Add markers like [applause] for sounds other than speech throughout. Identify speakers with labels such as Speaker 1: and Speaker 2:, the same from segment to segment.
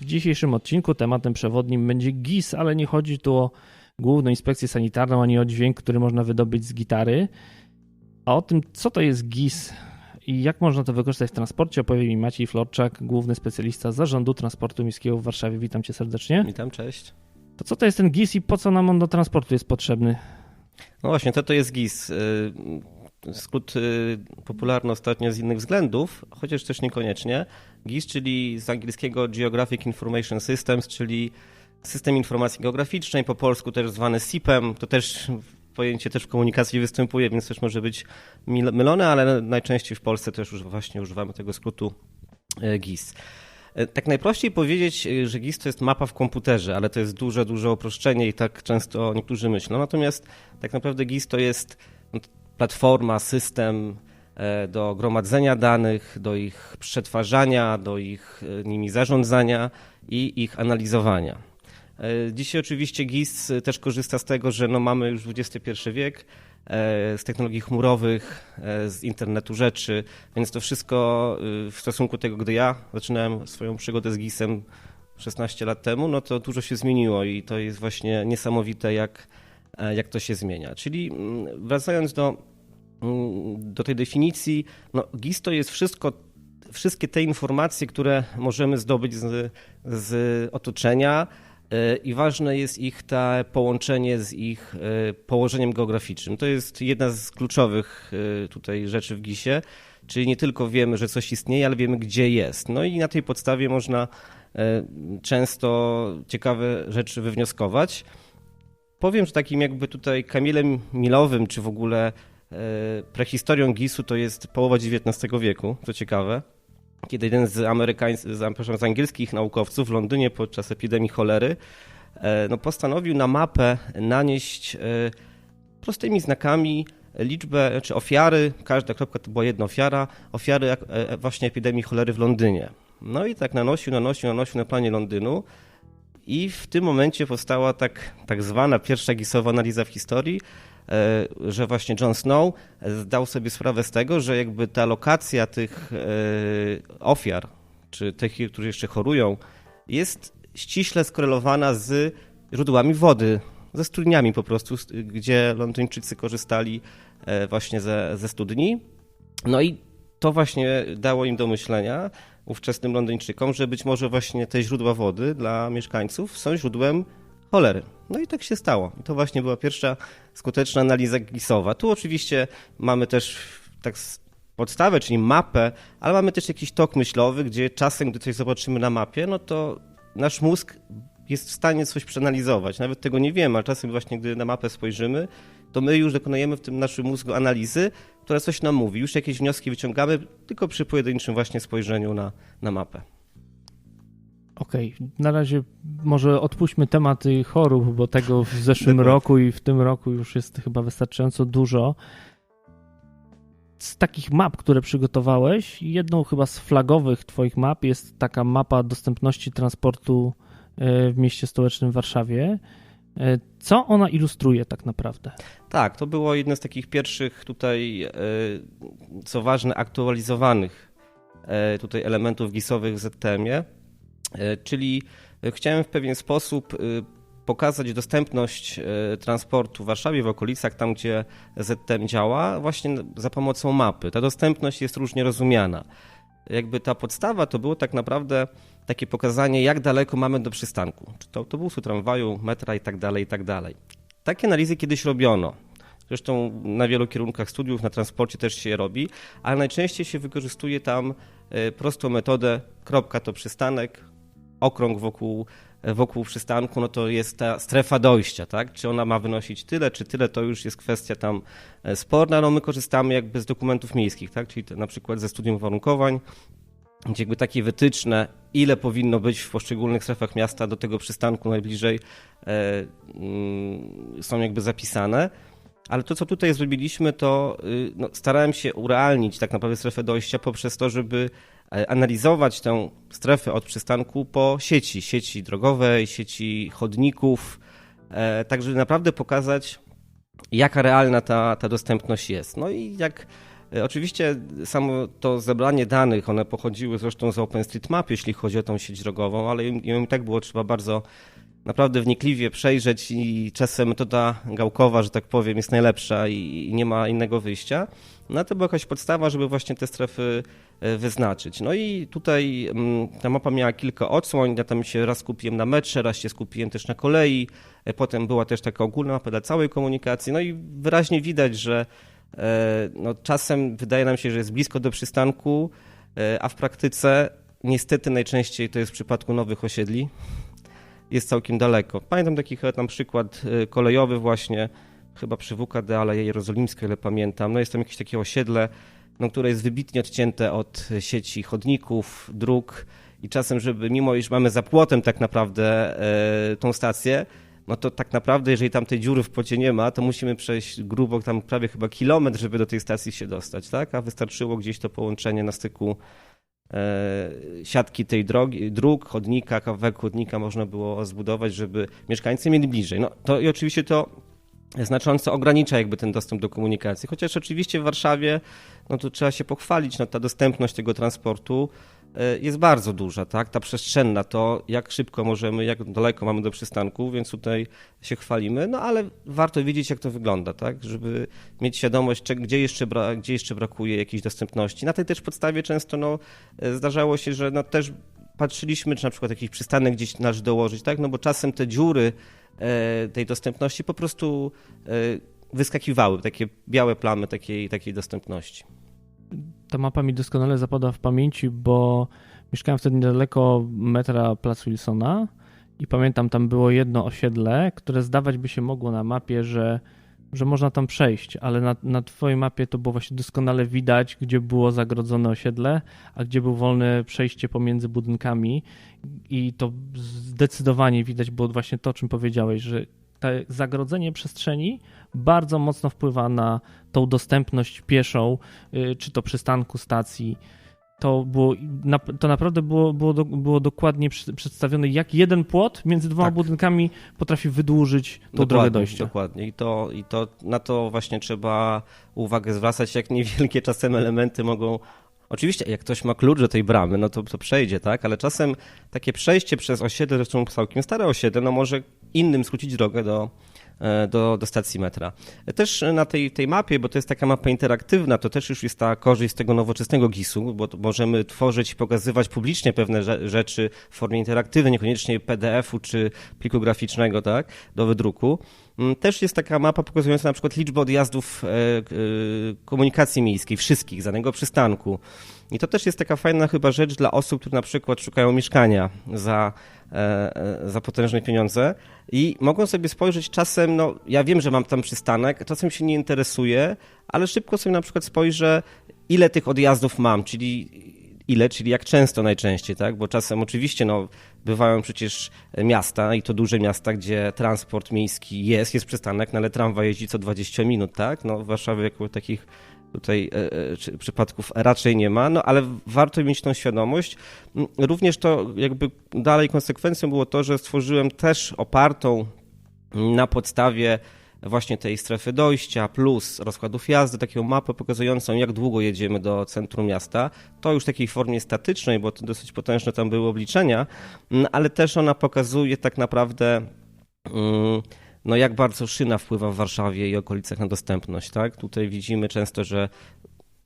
Speaker 1: W dzisiejszym odcinku tematem przewodnim będzie GIS, ale nie chodzi tu o Główną Inspekcję Sanitarną ani o dźwięk, który można wydobyć z gitary. A o tym, co to jest GIS i jak można to wykorzystać w transporcie, opowie mi Maciej Florczak, główny specjalista Zarządu Transportu Miejskiego w Warszawie. Witam cię serdecznie.
Speaker 2: Witam, cześć.
Speaker 1: To co to jest ten GIS i po co nam on do transportu jest potrzebny?
Speaker 2: No właśnie, to to jest GIS. Y, Skrót y, popularny ostatnio z innych względów, chociaż też niekoniecznie. GIS, czyli z angielskiego Geographic Information Systems, czyli System Informacji Geograficznej, po polsku też zwany SIP-em. To też pojęcie też w komunikacji występuje, więc też może być mylone, ale najczęściej w Polsce też już właśnie używamy tego skrótu y, GIS. Y, Tak najprościej powiedzieć, y, że GIS to jest mapa w komputerze, ale to jest duże, duże uproszczenie i tak często niektórzy myślą. Natomiast tak naprawdę GIS to jest no, platforma, system e, do gromadzenia danych, do ich przetwarzania, do ich e, nimi zarządzania i ich analizowania. E, Dzisiaj oczywiście GIS też korzysta z tego, że no mamy już XXI wiek, e, z technologii chmurowych, e, z internetu rzeczy, więc to wszystko e, w stosunku tego, gdy ja zaczynałem swoją przygodę z GIS-em 16 lat temu, no to dużo się zmieniło i to jest właśnie niesamowite, jak, e, jak to się zmienia. Czyli mm, wracając do, mm, do tej definicji, no GIS to jest wszystko, wszystkie te informacje, które możemy zdobyć z, z otoczenia e, i ważne jest ich to połączenie z ich e, położeniem geograficznym. To jest jedna z kluczowych e, tutaj rzeczy w GIS-ie, czyli nie tylko wiemy, że coś istnieje, ale wiemy, gdzie jest. No i na tej podstawie można e, często ciekawe rzeczy wywnioskować. Powiem, że takim jakby tutaj kamilem milowym, czy w ogóle e, prehistorią GIS-u to jest połowa XIX wieku, co ciekawe, kiedy jeden z, amerykańs- z, angielskich naukowców w Londynie podczas epidemii cholery e, no, postanowił na mapę nanieść e, prostymi znakami liczbę, czy ofiary, każda kropka to była jedna ofiara, ofiary e, właśnie epidemii cholery w Londynie. No i tak nanosił, nanosił, nanosił na planie Londynu. I w tym momencie powstała tak, tak zwana pierwsza gisowa analiza w historii, że właśnie John Snow zdał sobie sprawę z tego, że jakby ta lokacja tych e, ofiar, czy tych, którzy jeszcze chorują, jest ściśle skorelowana z źródłami wody, ze studniami po prostu, gdzie Londyńczycy korzystali e, właśnie ze, ze studni. No i to właśnie dało im do myślenia, ówczesnym Londyńczykom, że być może właśnie te źródła wody dla mieszkańców są źródłem cholery. No i tak się stało. To właśnie była pierwsza skuteczna analiza gisowa. Tu oczywiście mamy też tak podstawę, czyli mapę, ale mamy też jakiś tok myślowy, gdzie czasem, gdy coś zobaczymy na mapie, no to nasz mózg jest w stanie coś przeanalizować. Nawet tego nie wiemy, ale czasem właśnie, gdy na mapę spojrzymy, to my już dokonujemy w tym naszym mózgu analizy, która coś nam mówi. Już jakieś wnioski wyciągamy tylko przy pojedynczym właśnie spojrzeniu na, na mapę.
Speaker 1: Okej, na razie może odpuśćmy tematy chorób, bo tego w zeszłym
Speaker 2: Dokładnie. [laughs]
Speaker 1: roku i w tym roku już jest chyba wystarczająco dużo. Z takich map, które przygotowałeś, jedną chyba z flagowych twoich map jest taka mapa dostępności transportu e, w mieście stołecznym Warszawie. E, Co ona ilustruje tak naprawdę?
Speaker 2: Tak, to było jedno z takich pierwszych tutaj, e, co ważne, aktualizowanych tutaj elementów gisowych w ZTM-ie, czyli e, chciałem w pewien sposób e, pokazać dostępność e, transportu w Warszawie, w okolicach, tam gdzie ZTM działa, właśnie za pomocą mapy. Ta dostępność jest różnie rozumiana. Jakby ta podstawa to było tak naprawdę takie pokazanie, jak daleko mamy do przystanku, czy to autobusu, tramwaju, metra i tak dalej, i tak dalej. Takie analizy kiedyś robiono. Zresztą na wielu kierunkach studiów na transporcie też się je robi, ale najczęściej się wykorzystuje tam e, prostą metodę kropka to przystanek, okrąg wokół, wokół przystanku, no to jest ta strefa dojścia, tak? Czy ona ma wynosić tyle, czy tyle, to już jest kwestia tam e, sporna, no my korzystamy jakby z dokumentów miejskich, tak? Czyli na przykład ze studium uwarunkowań, gdzie jakby takie wytyczne, ile powinno być w poszczególnych strefach miasta do tego przystanku najbliżej e, mm, są jakby zapisane. Ale to, co tutaj zrobiliśmy, to y, no, starałem się urealnić tak naprawdę strefę dojścia poprzez to, żeby analizować tę strefę od przystanku po sieci, sieci drogowej, sieci chodników, e, tak żeby naprawdę pokazać, jaka realna ta, ta dostępność jest. No i jak e, Oczywiście samo to zebranie danych, one pochodziły zresztą z OpenStreetMap, jeśli chodzi o tą sieć drogową, ale ją i tak było trzeba bardzo naprawdę wnikliwie przejrzeć i czasem metoda gałkowa, że tak powiem, jest najlepsza i nie ma innego wyjścia. No to była jakaś podstawa, żeby właśnie te strefy e, wyznaczyć. No i tutaj mm, ta mapa miała kilka odsłoń, ja tam się raz skupiłem na metrze, raz się skupiłem też na kolei, e, potem była też taka ogólna mapa dla całej komunikacji, no i wyraźnie widać, że e, no, czasem wydaje nam się, że jest blisko do przystanku, a w praktyce niestety najczęściej to jest w przypadku nowych osiedli, jest całkiem daleko. Pamiętam taki tam przykład kolejowy właśnie, chyba przy WKD, ale jerozolimskiej, ile pamiętam. No jest tam jakieś takie osiedle, no, które jest wybitnie odcięte od sieci chodników, dróg i czasem, żeby mimo iż mamy za płotem tak naprawdę e, tą stację, no to tak naprawdę, jeżeli tam tej dziury w płocie nie ma, to musimy przejść grubo tam prawie chyba kilometr, żeby do tej stacji się dostać, tak? A wystarczyło gdzieś to połączenie na styku E, siatki tej drogi, dróg, chodnika, kawałek chodnika można było zbudować, żeby mieszkańcy mieli bliżej. No to i oczywiście to znacząco ogranicza jakby ten dostęp do komunikacji. Chociaż oczywiście w Warszawie, no to trzeba się pochwalić, no ta dostępność tego transportu E, jest bardzo duża, tak? Ta przestrzenna, to jak szybko możemy, jak daleko mamy do przystanku, więc tutaj się chwalimy, no ale warto wiedzieć, jak to wygląda, tak? Żeby mieć świadomość, gdzie jeszcze, gdzie jeszcze brakuje jakiejś dostępności. Na tej też podstawie często no, e, zdarzało się, że no, też patrzyliśmy, czy na przykład jakiś przystanek gdzieś należy dołożyć, tak? No bo czasem te dziury tej dostępności po prostu wyskakiwały, takie białe plamy takiej, takiej dostępności.
Speaker 1: Ta mapa mi doskonale zapada w pamięci, bo mieszkałem wtedy niedaleko metra Placu Wilsona i pamiętam, tam było jedno osiedle, które zdawać by się mogło na mapie, że, że można tam przejść, ale na, na twojej mapie to było właśnie doskonale widać, gdzie było zagrodzone osiedle, a gdzie było wolne przejście pomiędzy budynkami i to zdecydowanie widać było właśnie to, o czym powiedziałeś, że to zagrodzenie przestrzeni bardzo mocno wpływa na tą dostępność pieszą, y, czy to przystanku, stacji. To, było, to naprawdę było, było, było dokładnie przedstawione, jak jeden płot między dwoma tak. budynkami potrafi wydłużyć tą dokładnie, drogę dojścia.
Speaker 2: Dokładnie. I, to, I to na to właśnie trzeba uwagę zwracać, jak [laughs] niewielkie czasem elementy mogą Oczywiście, jak ktoś ma klucz do tej bramy, no to, to przejdzie, tak? Ale czasem takie przejście przez osiedle, zresztą całkiem stare osiedle, no może innym skrócić drogę do, do, do stacji metra. Też na tej, tej mapie, bo to jest taka mapa interaktywna, to też już jest ta korzyść z tego nowoczesnego GIS-u, bo możemy tworzyć i pokazywać publicznie pewne rzeczy w formie interaktywnej, niekoniecznie PDF-u czy pliku graficznego, tak, do wydruku. Mm, też jest taka mapa pokazująca na przykład liczbę odjazdów e, e, komunikacji miejskiej, wszystkich, z danego przystanku. I to też jest taka fajna chyba rzecz dla osób, które na przykład szukają mieszkania za, za potężne pieniądze i mogą sobie spojrzeć czasem, no ja wiem, że mam tam przystanek, czasem się nie interesuje, ale szybko sobie na przykład spojrzę, ile tych odjazdów mam, czyli ile, czyli jak często najczęściej, tak? Bo czasem oczywiście no, bywają przecież miasta i to duże miasta, gdzie transport miejski jest, jest przystanek, no, ale tramwaj jeździ co 20 minut, tak? No w Warszawie jako takich tutaj e, e, przypadków raczej nie ma, no ale warto mieć tą świadomość. Mm, również to jakby dalej konsekwencją było to, że stworzyłem też opartą na podstawie właśnie tej strefy dojścia plus rozkładów jazdy, taką mapę pokazującą, jak długo jedziemy do centrum miasta. To już w takiej formie statycznej, bo to dosyć potężne tam były obliczenia, mm, ale też ona pokazuje tak naprawdę. No jak bardzo szyna wpływa w Warszawie i okolicach na dostępność, tak? Tutaj widzimy często, że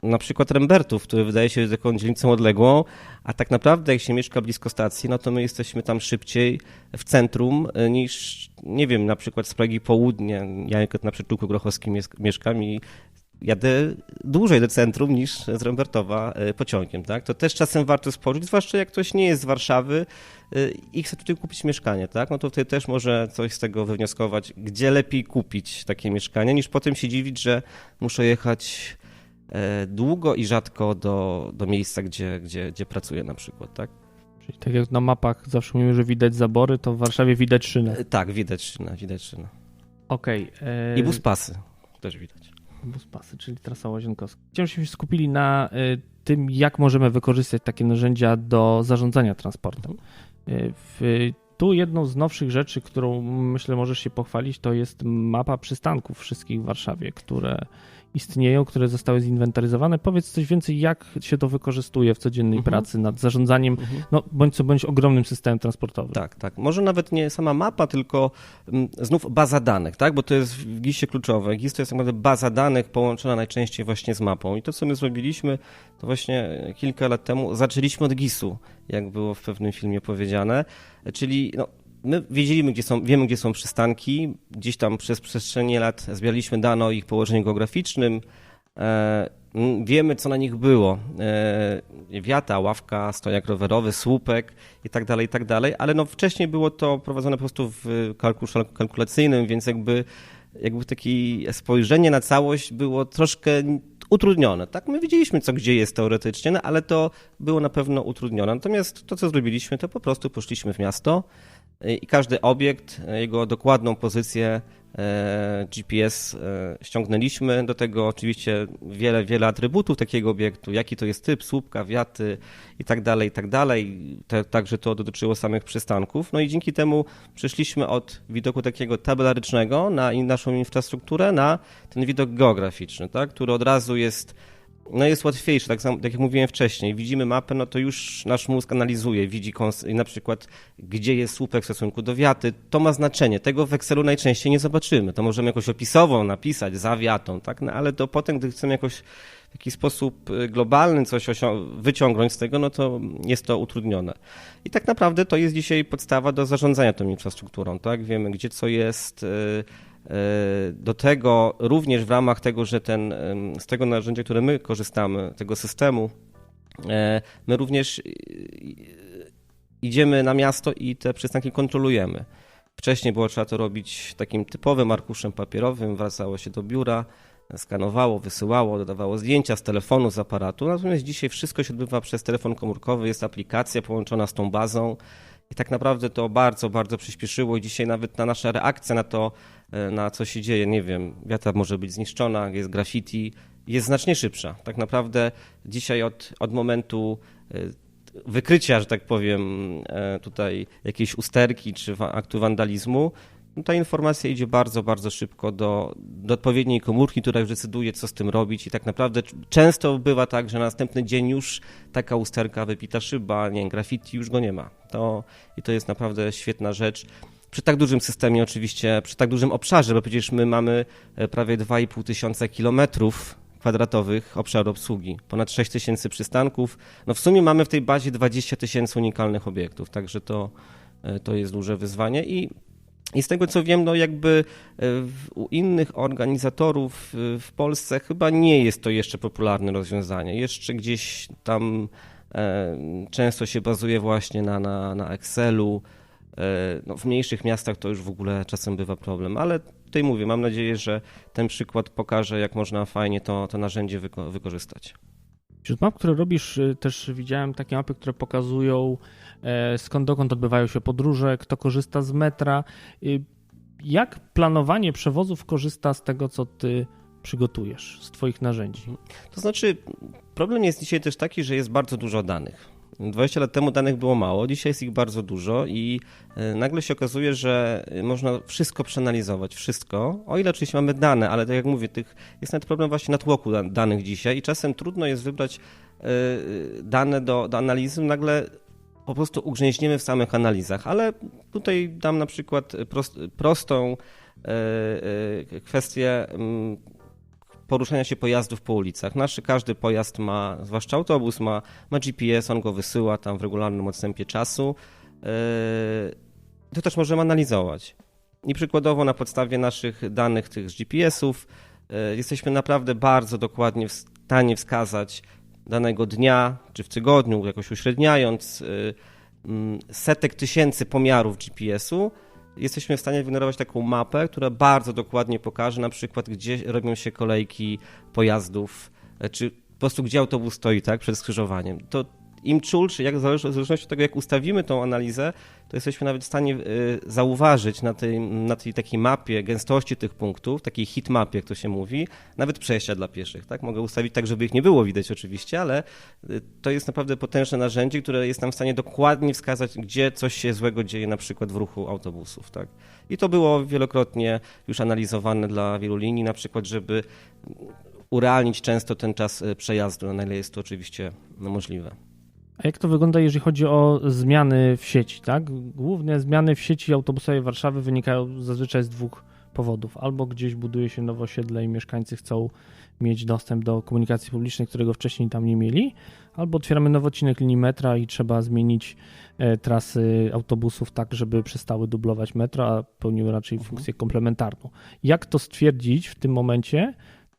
Speaker 2: na przykład Rembertów, który wydaje się taką dzielnicą odległą, a tak naprawdę jak się mieszka blisko stacji, no to my jesteśmy tam szybciej w centrum niż, nie wiem, na przykład z Pragi Południe. Ja na przyczółku grochowskim mieszkam i jadę dłużej do centrum niż z Rembertowa e, pociągiem, tak? To też czasem warto spojrzeć, zwłaszcza jak ktoś nie jest z Warszawy e, i chce tutaj kupić mieszkanie, tak? No to wtedy też może coś z tego wywnioskować, gdzie lepiej kupić takie mieszkanie, niż potem się dziwić, że muszę jechać długo i rzadko do, do miejsca, gdzie, gdzie, gdzie pracuję na przykład, tak?
Speaker 1: Czyli tak jak na mapach zawsze mówimy, że widać zabory, to w Warszawie widać szynę.
Speaker 2: Tak, widać szynę, widać szynę.
Speaker 1: Okej. Okay,
Speaker 2: I buspasy też widać.
Speaker 1: Buspasy, czyli trasa Łazienkowska. Chciałem, żebyśmy się skupili na tym, jak możemy wykorzystać takie narzędzia do zarządzania transportem. W, tu jedną z nowszych rzeczy, którą myślę możesz się pochwalić, to jest mapa przystanków wszystkich w Warszawie, które istnieją, które zostały zinwentaryzowane. Powiedz coś więcej, jak się to wykorzystuje w codziennej mhm. pracy nad zarządzaniem, mhm. no, bądź co bądź ogromnym systemem transportowym.
Speaker 2: Tak, tak. Może nawet nie sama mapa, tylko mm, znów baza danych, tak? Bo to jest w GIS-ie kluczowe. GIS to jest tak naprawdę baza danych połączona najczęściej właśnie z mapą. I to, co my zrobiliśmy, to właśnie kilka lat temu zaczęliśmy od GIS-u, jak było w pewnym filmie powiedziane, czyli no, my wiedzieliśmy, gdzie są, wiemy, gdzie są przystanki. Gdzieś tam przez przestrzenie lat zbieraliśmy dane o ich położeniu geograficznym. E, wiemy, co na nich było. E, wiata, ławka, stojak rowerowy, słupek i tak dalej, i tak. Ale no, wcześniej było to prowadzone po prostu w kalkuluszu kalkulacyjnym, więc jakby, jakby takie spojrzenie na całość było troszkę utrudnione. Tak, my wiedzieliśmy, co gdzie jest teoretycznie, no, ale to było na pewno utrudnione. Natomiast to, co zrobiliśmy, to po prostu poszliśmy w miasto, i każdy obiekt, jego dokładną pozycję e, GPS e, ściągnęliśmy. Do tego oczywiście wiele, wiele atrybutów takiego obiektu, jaki to jest typ, słupka, wiaty i tak dalej, i tak dalej. Także to dotyczyło samych przystanków. No i dzięki temu przeszliśmy od widoku takiego tabelarycznego na naszą infrastrukturę na ten widok geograficzny, tak, który od razu jest no jest łatwiejsze, tak, tak jak mówiłem wcześniej. Widzimy mapę, no to już nasz mózg analizuje, widzi na przykład, gdzie jest słupek w stosunku do wiaty. To ma znaczenie. Tego w Excelu najczęściej nie zobaczymy. To możemy jakoś opisową napisać, za wiatą, tak? No, ale to potem, gdy chcemy jakoś w jakiś sposób y, globalny coś wyciągnąć z tego, no to jest to utrudnione. I tak naprawdę to jest dzisiaj podstawa do zarządzania tą infrastrukturą, tak? Wiemy, gdzie co jest, y, do tego również w ramach tego, że ten, z tego narzędzia, które my korzystamy, tego systemu, e, my również idziemy na miasto i te przystanki kontrolujemy. Wcześniej było trzeba to robić takim typowym arkuszem papierowym, wracało się do biura, skanowało, wysyłało, dodawało zdjęcia z telefonu, z aparatu. Natomiast dzisiaj wszystko się odbywa przez telefon komórkowy, jest aplikacja połączona z tą bazą i tak naprawdę to bardzo, bardzo przyspieszyło i dzisiaj nawet na nasza reakcja na to, e, na co się dzieje, nie wiem, wiata może być zniszczona, jest graffiti, jest znacznie szybsza. Tak naprawdę dzisiaj od, od momentu e, wykrycia, że tak powiem, e, tutaj jakiejś usterki czy aktu wandalizmu, no ta informacja idzie bardzo, bardzo szybko do, do odpowiedniej komórki, która już decyduje, co z tym robić i tak naprawdę często bywa tak, że na następny dzień już taka usterka, wypita szyba, nie graffiti już go nie ma. To, I to jest naprawdę świetna rzecz. Przy tak dużym systemie oczywiście, przy tak dużym obszarze, bo przecież my mamy e, prawie 2,5 tysiąca kilometrów kwadratowych obszaru obsługi, ponad 6 tysięcy przystanków. No w sumie mamy w tej bazie 20 tysięcy unikalnych obiektów, także to, e, to jest duże wyzwanie i i z tego co wiem, no jakby e, u innych organizatorów w Polsce chyba nie jest to jeszcze popularne rozwiązanie. Jeszcze gdzieś tam często się bazuje właśnie na, na, na Excelu. No, w mniejszych miastach to już w ogóle czasem bywa problem, ale tutaj mówię, mam nadzieję, że ten przykład pokaże, jak można fajnie to, to narzędzie wyko wykorzystać.
Speaker 1: Wśród map, które robisz, y, też widziałem takie mapy, które pokazują e, skąd dokąd odbywają się podróże, kto korzysta z metra. Jak planowanie przewozów korzysta z tego, co ty przygotujesz, z Twoich narzędzi?
Speaker 2: To znaczy, problem jest dzisiaj też taki, że jest bardzo dużo danych. 20 lat temu danych było mało, dzisiaj jest ich bardzo dużo i e, nagle się okazuje, że można wszystko przeanalizować, wszystko, o ile oczywiście mamy dane, ale tak jak mówię, tych, jest nawet problem właśnie natłoku danych dzisiaj i czasem trudno jest wybrać e, dane do, do analizy, nagle po prostu ugrzęźniemy w samych analizach, ale tutaj dam na przykład prost, prostą e, kwestię mm, poruszania się pojazdów po ulicach. Nasz każdy pojazd ma, zwłaszcza autobus, ma, ma GPS, on go wysyła tam w regularnym odstępie czasu. Yy, to też możemy analizować. I przykładowo na podstawie naszych danych tych z GPS-ów yy, jesteśmy naprawdę bardzo dokładnie w stanie wskazać danego dnia czy w tygodniu, jakoś uśredniając yy, mm, setek tysięcy pomiarów GPS-u, jesteśmy w stanie wygenerować taką mapę, która bardzo dokładnie pokaże na przykład, gdzie robią się kolejki pojazdów e, czy po prostu gdzie autobus stoi, tak, przed skrzyżowaniem. To im czulszy, jak w zależności od tego, jak ustawimy tą analizę, to jesteśmy nawet w stanie y, zauważyć na tej, na tej takiej mapie gęstości tych punktów, takiej mapie, jak to się mówi, nawet przejścia dla pieszych. Tak? Mogę ustawić tak, żeby ich nie było widać oczywiście, ale y, to jest naprawdę potężne narzędzie, które jest nam w stanie dokładnie wskazać, gdzie coś się złego dzieje na przykład w ruchu autobusów. Tak? I to było wielokrotnie już analizowane dla wielu linii, na przykład, żeby urealnić często ten czas y, przejazdu, na ile jest to oczywiście możliwe.
Speaker 1: A jak to wygląda, jeżeli chodzi o zmiany w sieci? Tak? Główne zmiany w sieci autobusowej Warszawy wynikają zazwyczaj z dwóch powodów. Albo gdzieś buduje się nowe osiedle i mieszkańcy chcą mieć dostęp do komunikacji publicznej, którego wcześniej tam nie mieli, albo otwieramy nowy odcinek linii metra i trzeba zmienić e, trasy autobusów tak, żeby przestały dublować metro, a pełniły raczej mhm. funkcję komplementarną. Jak to stwierdzić w tym momencie?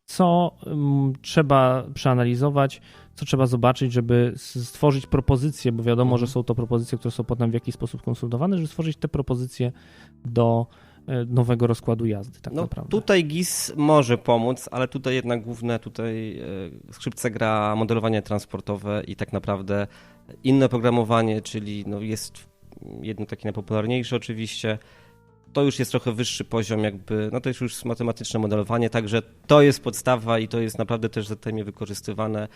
Speaker 1: Co um, trzeba przeanalizować, co trzeba zobaczyć, żeby stworzyć propozycje, bo wiadomo, mhm. że są to propozycje, które są potem w jakiś sposób konsultowane, żeby stworzyć te propozycje do e, nowego rozkładu jazdy, tak
Speaker 2: no,
Speaker 1: naprawdę.
Speaker 2: Tutaj GIS może pomóc, ale tutaj jednak główne tutaj e, skrzypce gra modelowanie transportowe i tak naprawdę inne programowanie, czyli no jest jedno takie najpopularniejsze oczywiście, to już jest trochę wyższy poziom, jakby, no to jest już matematyczne modelowanie, także to jest podstawa i to jest naprawdę też ZTM wykorzystywane.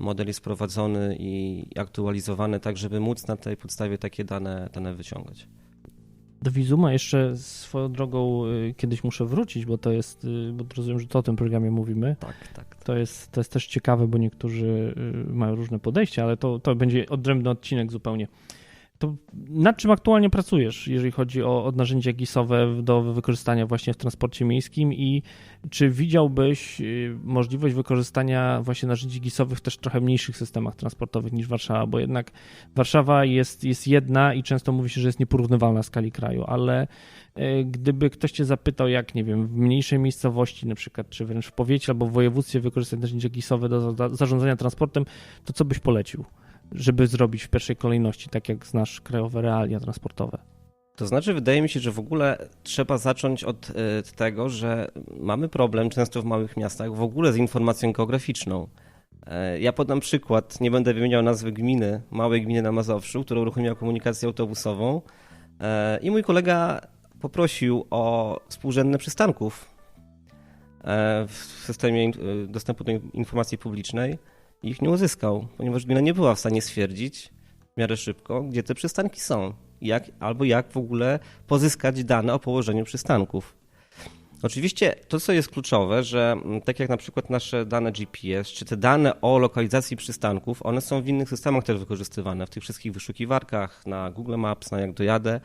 Speaker 2: Model jest prowadzony i aktualizowany, tak żeby móc na tej podstawie takie dane, dane wyciągać.
Speaker 1: Do Wizuma jeszcze swoją drogą y, kiedyś muszę wrócić, bo to jest, y, bo rozumiem, że to o tym programie mówimy.
Speaker 2: Tak, tak.
Speaker 1: To jest, to jest też ciekawe, bo niektórzy y, mają różne podejścia, ale to, to będzie odrębny odcinek zupełnie. To nad czym aktualnie pracujesz, jeżeli chodzi o, o narzędzia GIS-owe do wykorzystania właśnie w transporcie miejskim i czy widziałbyś y, możliwość wykorzystania właśnie narzędzi GIS-owych w też trochę mniejszych systemach transportowych niż Warszawa, bo jednak Warszawa jest, jest jedna i często mówi się, że jest nieporównywalna w skali kraju, ale y, gdyby ktoś cię zapytał, jak nie wiem, w mniejszej miejscowości na przykład, czy wręcz w powiecie albo w województwie wykorzystać narzędzia GIS-owe do zarządzania transportem, to co byś polecił? Żeby zrobić w pierwszej kolejności, tak jak znasz krajowe realia transportowe?
Speaker 2: To znaczy, wydaje mi się, że w ogóle trzeba zacząć od e, tego, że mamy problem często w małych miastach w ogóle z informacją geograficzną. E, ja podam przykład, nie będę wymieniał nazwy gminy, małej gminy na Mazowszu, która uruchomiła komunikację autobusową e, i mój kolega poprosił o współrzędne przystanków w systemie dostępu do informacji publicznej ich nie uzyskał, ponieważ gmina nie była w stanie stwierdzić w miarę szybko, gdzie te przystanki są. Jak, albo jak w ogóle pozyskać dane o położeniu przystanków. Oczywiście to, co jest kluczowe, że mm, tak jak na przykład nasze dane GPS, czy te dane o lokalizacji przystanków, one są w innych systemach też wykorzystywane, w tych wszystkich wyszukiwarkach, na Google Maps, na Jak Dojadę.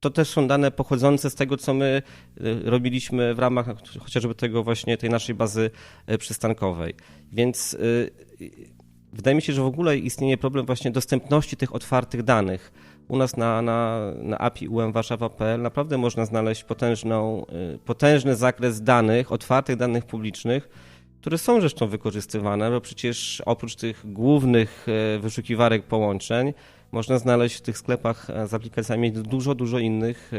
Speaker 2: To też są dane pochodzące z tego, co my y, robiliśmy w ramach chociażby tego właśnie tej naszej bazy y, przystankowej. Więc y, wydaje mi się, że w ogóle istnieje problem właśnie dostępności tych otwartych danych. U nas na, na, na API umwarszawa.pl naprawdę można znaleźć potężną, potężny zakres danych, otwartych danych publicznych, które są zresztą wykorzystywane, bo przecież oprócz tych głównych wyszukiwarek połączeń, można znaleźć w tych sklepach z aplikacjami dużo, dużo innych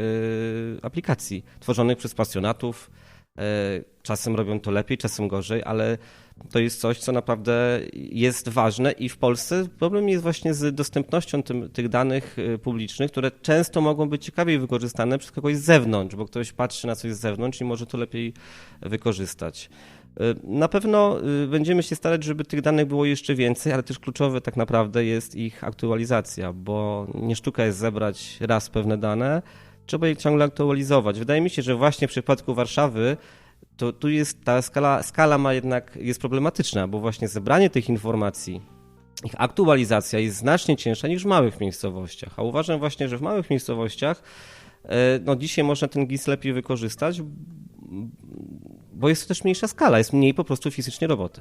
Speaker 2: aplikacji tworzonych przez pasjonatów. Czasem robią to lepiej, czasem gorzej, ale to jest coś, co naprawdę jest ważne i w Polsce problem jest właśnie z dostępnością tym, tych danych publicznych, które często mogą być ciekawiej wykorzystane przez kogoś z zewnątrz, bo ktoś patrzy na coś z zewnątrz i może to lepiej wykorzystać. Na pewno y, będziemy się starać, żeby tych danych było jeszcze więcej, ale też kluczowe tak naprawdę jest ich aktualizacja, bo nie sztuka jest zebrać raz pewne dane, trzeba je ciągle aktualizować. Wydaje mi się, że właśnie w przypadku Warszawy to tu jest ta skala, skala ma jednak jest problematyczna, bo właśnie zebranie tych informacji, ich aktualizacja jest znacznie cięższa niż w małych miejscowościach. A uważam właśnie, że w małych miejscowościach e, no dzisiaj można ten GIS lepiej wykorzystać, bo jest to też mniejsza skala, jest mniej po prostu fizycznie roboty.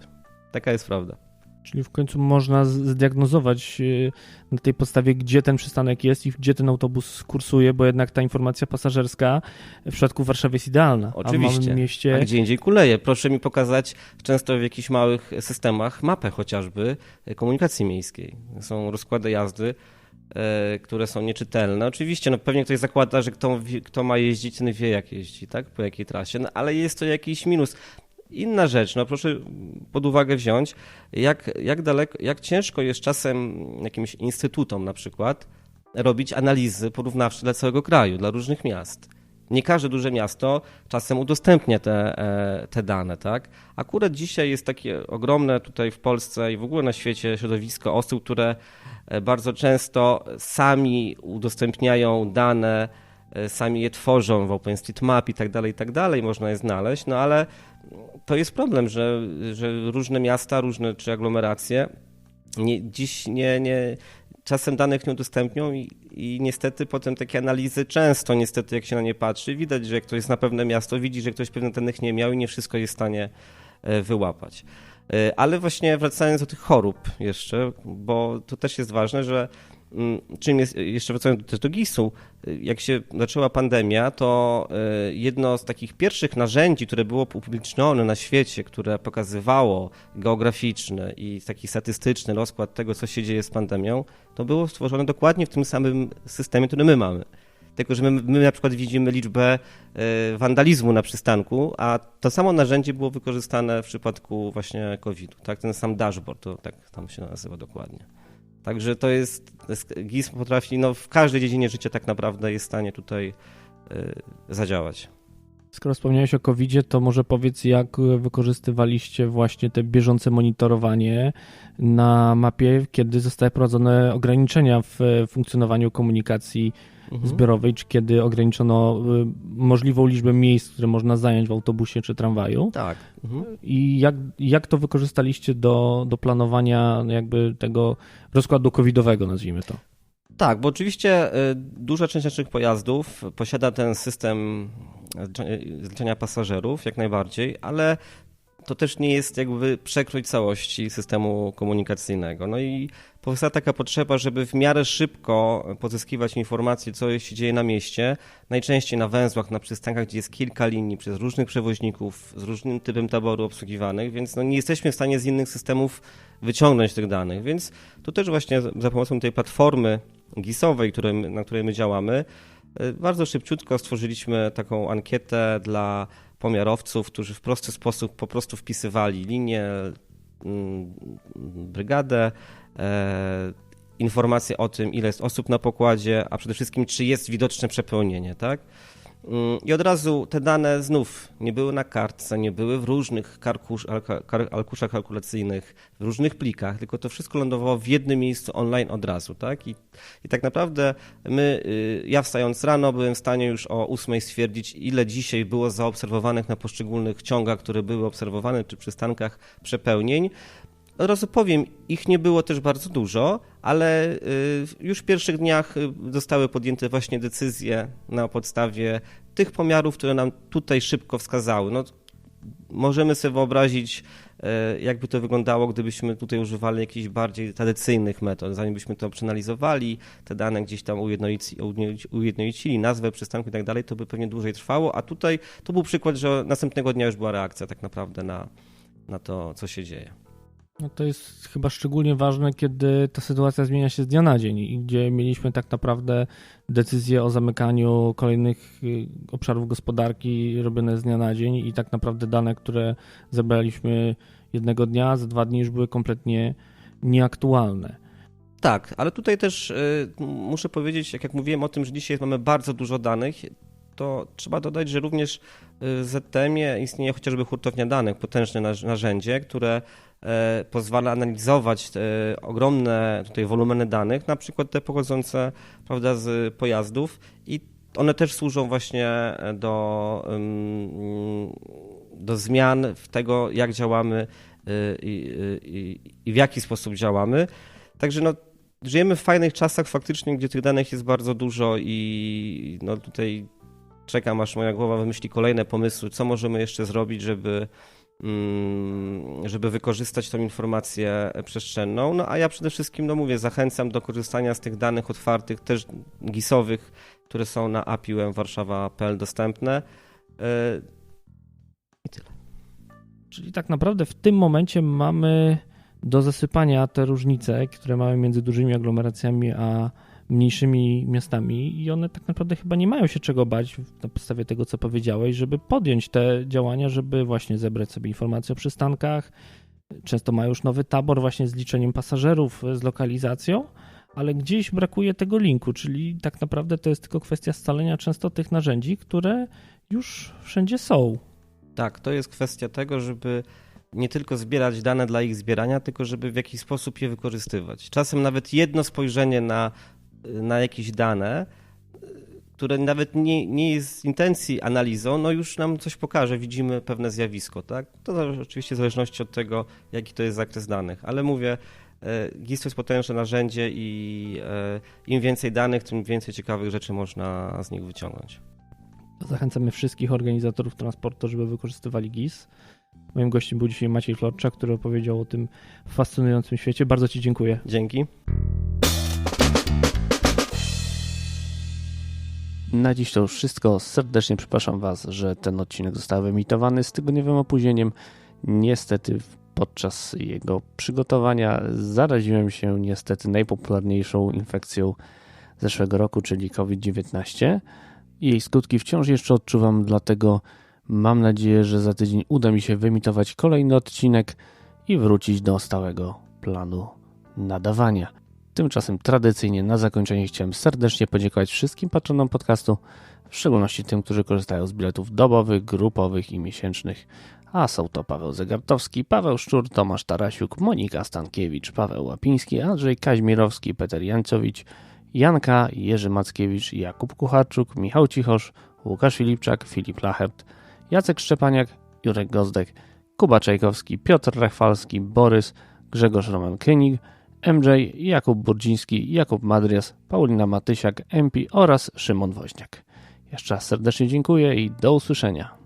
Speaker 2: Taka jest prawda.
Speaker 1: Czyli w końcu można zdiagnozować y, na tej podstawie, gdzie ten przystanek jest i gdzie ten autobus kursuje, bo jednak ta informacja pasażerska w przypadku Warszawy jest idealna.
Speaker 2: Oczywiście. A, mieście... a gdzie indziej kuleje. Proszę mi pokazać często w jakichś małych systemach mapę chociażby komunikacji miejskiej. Są rozkłady jazdy, które są nieczytelne. Oczywiście, no pewnie ktoś zakłada, że kto, kto ma jeździć, ten wie jak jeździ, tak? Po jakiej trasie, no ale jest to jakiś minus inna rzecz, no proszę pod uwagę wziąć, jak, jak daleko, jak ciężko jest czasem jakimś instytutom na przykład robić analizy porównawcze dla całego kraju, dla różnych miast. Nie każde duże miasto czasem udostępnia te, e, te dane, tak? Akurat dzisiaj jest takie ogromne tutaj w Polsce i w ogóle na świecie środowisko osób, które e, bardzo często sami udostępniają dane, e, sami je tworzą w OpenStreetMap i tak dalej, i tak dalej, można je znaleźć, no ale to jest problem, że, że różne miasta, różne czy aglomeracje nie, dziś nie, nie, czasem danych nie udostępnią i, i, niestety potem takie analizy często, niestety jak się na nie patrzy, widać, że ktoś jest na pewne miasto, widzi, że ktoś pewnych danych nie miał i nie wszystko jest w stanie e, wyłapać. E, ale właśnie wracając do tych chorób jeszcze, bo to też jest ważne, że Mm, czym jest, jeszcze wracając też do GIS-u, jak się zaczęła pandemia, to e, jedno z takich pierwszych narzędzi, które było upublicznione na świecie, które pokazywało geograficzny i taki statystyczny rozkład tego, co się dzieje z pandemią, to było stworzone dokładnie w tym samym systemie, który my mamy. Tylko, że my, my na przykład widzimy liczbę e, wandalizmu na przystanku, a to samo narzędzie było wykorzystane w przypadku właśnie COVID-u. Tak? Ten sam dashboard, to tak tam się nazywa dokładnie. Także to jest, GIS potrafi, no w każdej dziedzinie życia tak naprawdę jest w stanie tutaj y, zadziałać.
Speaker 1: Skoro wspomniałeś o covid to może powiedz, jak wykorzystywaliście właśnie te bieżące monitorowanie na mapie, kiedy zostały wprowadzone ograniczenia w funkcjonowaniu komunikacji mhm. zbiorowej, czy kiedy ograniczono y, możliwą liczbę miejsc, które można zająć w autobusie czy tramwaju.
Speaker 2: Tak.
Speaker 1: Mhm. I jak, jak to wykorzystaliście do, do planowania jakby tego rozkładu covidowego, nazwijmy to?
Speaker 2: Tak, bo oczywiście y, duża część naszych pojazdów posiada ten system zliczenia pasażerów, jak najbardziej, ale to też nie jest jakby przekrój całości systemu komunikacyjnego. No i powstała taka potrzeba, żeby w miarę szybko pozyskiwać informacje, co się dzieje na mieście, najczęściej na węzłach, na przystankach, gdzie jest kilka linii przez różnych przewoźników z różnym typem taboru obsługiwanych, więc no nie jesteśmy w stanie z innych systemów wyciągnąć tych danych. Więc tu też właśnie za pomocą tej platformy GIS-owej, na której my działamy, e, bardzo szybciutko stworzyliśmy taką ankietę dla pomiarowców, którzy w prosty sposób po prostu wpisywali linię, mm, brygadę, e, informacje o tym, ile jest osób na pokładzie, a przede wszystkim, czy jest widoczne przepełnienie, tak? Mm, I od razu te dane znów nie były na kartce, nie były w różnych karkusz, arkuszach kalkulacyjnych, w różnych plikach, tylko to wszystko lądowało w jednym miejscu online od razu. Tak? I, i tak naprawdę my, y, ja wstając rano, byłem w stanie już o 8 stwierdzić, ile dzisiaj było zaobserwowanych na poszczególnych ciągach, które były obserwowane, czy przystankach przepełnień. Od razu powiem, ich nie było też bardzo dużo, ale y, już w pierwszych dniach y, zostały podjęte właśnie decyzje na podstawie tych pomiarów, które nam tutaj szybko wskazały. No, możemy sobie wyobrazić, y, jakby to wyglądało, gdybyśmy tutaj używali jakichś bardziej tradycyjnych metod. Zanim byśmy to przeanalizowali, te dane gdzieś tam ujednolicili, nazwę przystanku i tak dalej, to by pewnie dłużej trwało, a tutaj to był przykład, że następnego dnia już była reakcja tak naprawdę na, na to, co się dzieje.
Speaker 1: No to jest chyba szczególnie ważne, kiedy ta sytuacja zmienia się z dnia na dzień i gdzie mieliśmy tak naprawdę decyzje o zamykaniu kolejnych y, obszarów gospodarki robione z dnia na dzień i tak naprawdę dane, które zebraliśmy jednego dnia, za dwa dni już były kompletnie nieaktualne.
Speaker 2: Tak, ale tutaj też y, muszę powiedzieć, jak, jak mówiłem o tym, że dzisiaj mamy bardzo dużo danych, to trzeba dodać, że również y, w ZTM-ie istnieje chociażby hurtownia danych, potężne narzędzie, które pozwala analizować ogromne tutaj wolumeny danych, na przykład te pochodzące prawda, z pojazdów i one też służą właśnie do, do zmian w tego, jak działamy e, i, i, i w jaki sposób działamy. Także no, żyjemy w fajnych czasach faktycznie, gdzie tych danych jest bardzo dużo i no tutaj czekam, aż moja głowa wymyśli kolejne pomysły, co możemy jeszcze zrobić, żeby Mm, żeby wykorzystać tą informację przestrzenną. No a ja przede wszystkim, no mówię, zachęcam do korzystania z tych danych otwartych, też GIS-owych, które są na API warszawa.pl dostępne. E, I tyle.
Speaker 1: Czyli tak naprawdę w tym momencie mamy do zasypania te różnice, które mamy między dużymi aglomeracjami a mniejszymi miastami i one tak naprawdę chyba nie mają się czego bać na podstawie tego, co powiedziałeś, żeby podjąć te działania, żeby właśnie zebrać sobie informacje o przystankach. Często mają już nowy tabor właśnie z liczeniem pasażerów, z lokalizacją, ale gdzieś brakuje tego linku, czyli tak naprawdę to jest tylko kwestia scalenia często tych narzędzi, które już wszędzie są.
Speaker 2: Tak, to jest kwestia tego, żeby nie tylko zbierać dane dla ich zbierania, tylko żeby w jakiś sposób je wykorzystywać. Czasem nawet jedno spojrzenie na, na jakieś dane, które nawet nie, nie jest z intencji analizą, no już nam coś pokaże, widzimy pewne zjawisko, tak? To oczywiście w zależności od tego, jaki to jest zakres danych, ale mówię, e, GIS to jest potężne narzędzie i e, im więcej danych, tym więcej ciekawych rzeczy można z nich wyciągnąć.
Speaker 1: Zachęcamy wszystkich organizatorów transportu, żeby wykorzystywali GIS. Moim gościem był dzisiaj Maciej Florczak, który opowiedział o tym fascynującym świecie. Bardzo Ci dziękuję.
Speaker 2: Dzięki.
Speaker 3: Na dziś to już wszystko. Serdecznie przepraszam Was, że ten odcinek został wyemitowany z tygodniowym opóźnieniem. Niestety podczas jego przygotowania zaraziłem się niestety najpopularniejszą infekcją zeszłego roku, czyli COVID-19. Jej skutki wciąż jeszcze odczuwam, dlatego mam nadzieję, że za tydzień uda mi się wyemitować kolejny odcinek i wrócić do stałego planu nadawania. Tymczasem tradycyjnie na zakończenie chciałem serdecznie podziękować wszystkim patronom podcastu, w szczególności tym, którzy korzystają z biletów dobowych, grupowych i miesięcznych. A są to Paweł Zegartowski, Paweł Szczur, Tomasz Tarasiuk, Monika Stankiewicz, Paweł Łapiński, Andrzej Kaźmirowski, Peter Jancowicz, Janka, Jerzy Mackiewicz, Jakub Kucharczuk, Michał Cichosz, Łukasz Filipczak, Filip Lachert, Jacek Szczepaniak, Jurek Gozdek, Kuba Czajkowski, Piotr Rachwalski, Borys, Grzegorz Roman Kynig, MJ, Jakub Burdziński, Jakub Madrias, Paulina Matysiak, MP oraz Szymon Woźniak. Jeszcze raz serdecznie dziękuję i do usłyszenia.